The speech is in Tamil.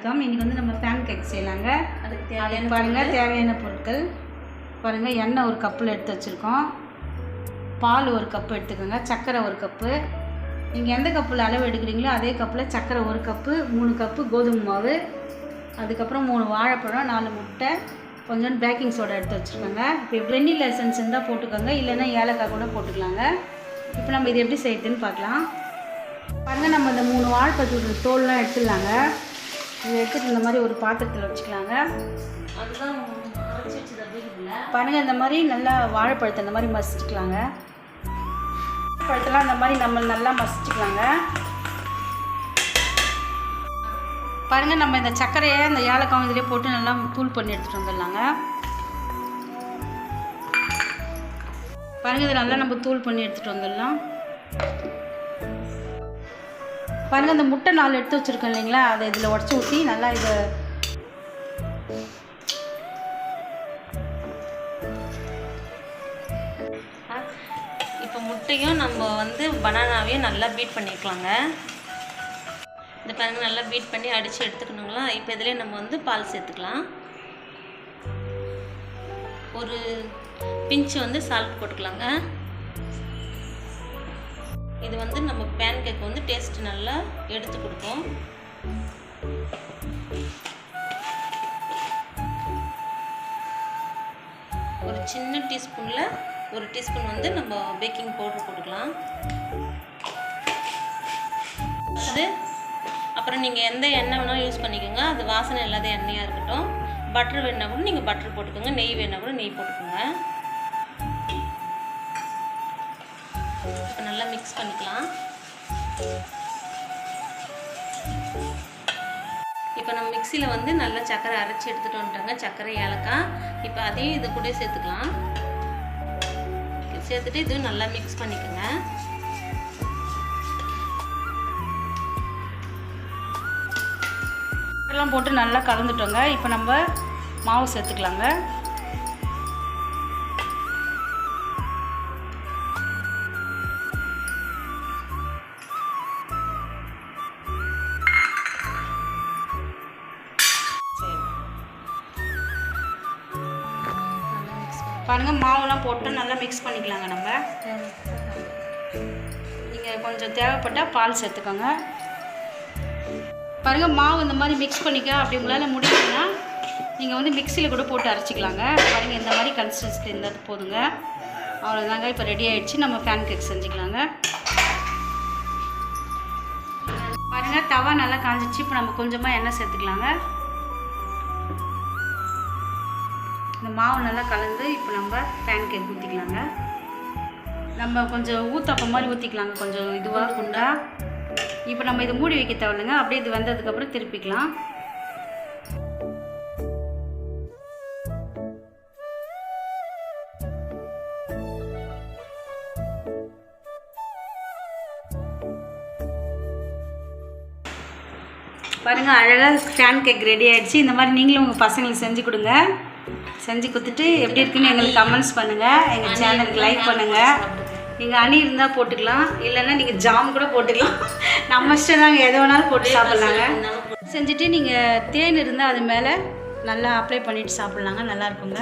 வணக்கம். இன்றைக்கி வந்து நம்ம பேன் கேக் செய்யலாங்க. அதுக்கு தேவையான பாருங்கள் தேவையான பொருட்கள். பாருங்கள் எண்ணெய் ஒரு கப்பில் எடுத்து வச்சுருக்கோம். பால் ஒரு கப்பு எடுத்துக்கோங்க சர்க்கரை ஒரு கப்பு நீங்கள் எந்த கப்பில் அளவு எடுக்கிறீங்களோ அதே கப்பில் சர்க்கரை ஒரு கப்பு மூணு கப்பு கோதுமை மாவு. அதுக்கப்புறம் மூணு வாழைப்பழம் நாலு முட்டை. கொஞ்சம் பேக்கிங் சோடா எடுத்து வச்சுருக்கோங்க. இப்போ வெண்ணில் எசன்ஸ் இருந்தால் போட்டுக்கோங்க. இல்லைன்னா ஏலக்காய் கூட போட்டுக்கலாங்க. இப்போ நம்ம இது எப்படி செய்யுதுன்னு பார்க்கலாம். பாருங்கள் நம்ம இந்த மூணு வாழைப்பழத்தோட தோல்லாம் எடுத்துடலாங்க. இதை இந்த மாதிரி ஒரு பாத்திரத்தில் வச்சுக்கலாங்க. பாருங்கள் இந்த மாதிரி நல்லா வாழைப்பழத்தை இந்த மாதிரி மசிச்சுக்கலாங்க. பழத்தெல்லாம் இந்த மாதிரி நம்ம நல்லா மசிச்சுக்கலாங்க. பாருங்கள் நம்ம இந்த சர்க்கரையை இந்த ஏலக்காய் இதிலே போட்டு நல்லா தூள் பண்ணி எடுத்துகிட்டு வந்துடலாங்க. பாருங்கள் இதை நல்லா நம்ம தூள் பண்ணி எடுத்துகிட்டு வந்துடலாம். பாருங்கள் இந்த முட்டை நாலு எடுத்து வச்சுருக்கோம் இல்லைங்களா? அதை இதில் உடச்சி ஊற்றி நல்லா இதை இப்போ முட்டையும் நம்ம வந்து பனானாவையும் நல்லா பீட் பண்ணிக்கலாங்க. இந்த பாருங்க நல்லா பீட் பண்ணி அடித்து எடுத்துக்கணுங்களா? இப்போ இதிலே நம்ம வந்து பால் சேர்த்துக்கலாம். ஒரு பிஞ்சு வந்து சால்ட் போட்டுக்கலாங்க. இது வந்து நம்ம பேன் கேக் வந்து டேஸ்ட் நல்லா எடுத்து கொடுக்கும் ஒரு சின்ன டீஸ்பூனில் ஒரு டீஸ்பூன் வந்து நம்ம பேக்கிங் பவுடர் போட்டுக்கலாம். அது அப்புறம் நீங்கள் எந்த எண்ணெய் வேணாலும் யூஸ் பண்ணிக்கோங்க. அது வாசனை இல்லாத எண்ணெயாக இருக்கட்டும். பட்டர் வேணா கூட நீங்கள் பட்டர் போட்டுக்கோங்க. நெய் வேணால் கூட நெய் போட்டுக்கோங்க. இப்போ நல்லா மிக்ஸ் பண்ணிக்கலாம். இப்போ நம்ம மிக்சியில் வந்து நல்லா சர்க்கரை அரைச்சி எடுத்துகிட்டு வந்துட்டோங்க சர்க்கரை ஏலக்காய். இப்போ அதையும் இது கூட சேர்த்துக்கலாம். சேர்த்துட்டு இது நல்லா மிக்ஸ் பண்ணிக்கோங்க. எல்லாம் போட்டு நல்லா கலந்துட்டோங்க. இப்போ நம்ம மாவு சேர்த்துக்கலாங்க. பாருங்கள் பாருங்க மாவுலாம் போட்டு நல்லா மிக்ஸ் பண்ணிக்கலாங்க நம்ம. நீங்கள் கொஞ்சம் தேவைப்பட்டால் பால் சேர்த்துக்கோங்க. பாருங்க மாவு இந்த மாதிரி மிக்ஸ் பண்ணிக்க அப்படி உங்களால் முடியலன்னா நீங்கள் வந்து மிக்சியில் கூட போட்டு அரைச்சிக்கலாங்க. பாருங்க இந்த மாதிரி கன்சிஸ்டன்சி இருந்தால் போதுங்க. அவ்வளோதாங்க இப்போ ரெடி ஆகிடுச்சு நம்ம ஃபேன் கேக் செஞ்சுக்கலாங்க. பாருங்க தவா நல்லா காஞ்சிச்சு. இப்போ நம்ம கொஞ்சமாக எண்ணெய் சேர்த்துக்கலாங்க. இந்த மாவு நல்லா கலந்து இப்போ நம்ம பேன் கேக் ஊற்றிக்கலாங்க நம்ம கொஞ்சம் ஊத்தப்பம் மாதிரி ஊற்றிக்கலாங்க கொஞ்சம் இதுவாக குண்டா. இப்போ நம்ம இதை மூடி வைக்க தேவையில்லைங்க அப்படியே இது வந்ததுக்கப்புறம் திருப்பிக்கலாம். பாருங்கள் அழகாக ஃபேன் கேக் ரெடி ஆகிடுச்சு இந்த மாதிரி நீங்களும் உங்கள் பசங்களுக்கு செஞ்சு கொடுங்க. செஞ்சு கொடுத்துட்டு எப்படி இருக்குன்னு எங்களுக்கு கமெண்ட்ஸ் பண்ணுங்கள் எங்கள் சேனலுக்கு லைக் பண்ணுங்கள் நீங்கள் அணி இருந்தால் போட்டுக்கலாம். இல்லைன்னா நீங்கள் ஜாம் கூட போட்டுக்கலாம். நம்ம இஷ்டம் தாங்க. எது வேணாலும் போட்டு சாப்பிட்லாங்க. செஞ்சுட்டு நீங்கள் தேன் இருந்தால் அது மேலே நல்லா அப்ளை பண்ணிவிட்டு சாப்பிட்லாங்க. நல்லா இருக்குங்க.